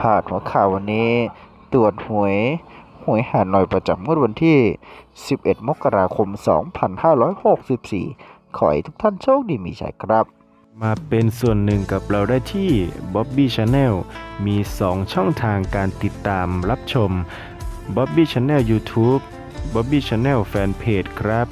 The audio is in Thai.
ผ่านหัวข่าววันนี้ ตรวจหวย หวยหาหน่อยประจำงวดวันที่ 11 มกราคม 2564 ขอให้ทุกท่านโชคดีมีชัยครับ มาเป็นส่วนหนึ่งกับเราได้ที่ Bobby Channel มี 2 ช่องทางการติดตามรับชม Bobby Channel YouTube Bobby Channel Fanpage ครับ